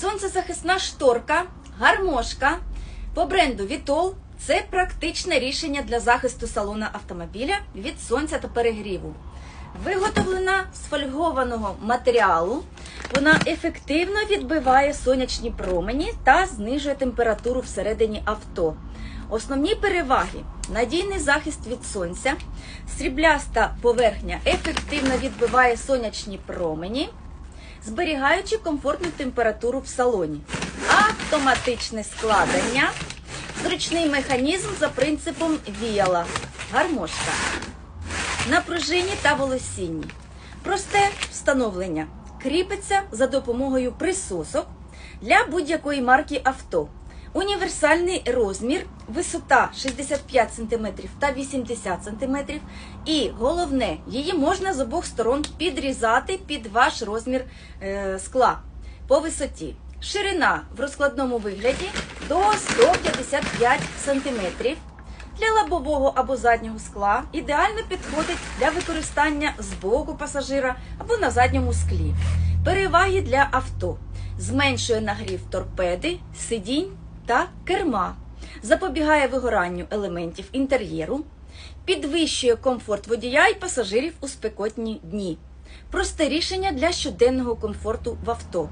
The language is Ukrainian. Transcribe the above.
Сонцезахисна шторка, гармошка по бренду Вітол це практичне рішення для захисту салона автомобіля від сонця та перегріву. Виготовлена з фольгованого матеріалу, вона ефективно відбиває сонячні промені та знижує температуру всередині авто. Основні переваги: надійний захист від сонця, срібляста поверхня ефективно відбиває сонячні промені, зберігаючи комфортну температуру в салоні, автоматичне складення, зручний механізм за принципом віяла, гармошка. На пружині та волосінні. Просте встановлення. Кріпиться за допомогою присосок для будь-якої марки авто. Універсальний розмір, висота 65 см та 80 см. І головне, її можна з обох сторон підрізати під ваш розмір е, скла по висоті. Ширина в розкладному вигляді до 155 см. Для лобового або заднього скла ідеально підходить для використання з боку пасажира або на задньому склі. Переваги для авто. Зменшує нагрів торпеди, сидінь та керма. Запобігає вигоранню елементів інтер'єру. Підвищує комфорт водія і пасажирів у спекотні дні. Просте рішення для щоденного комфорту в авто.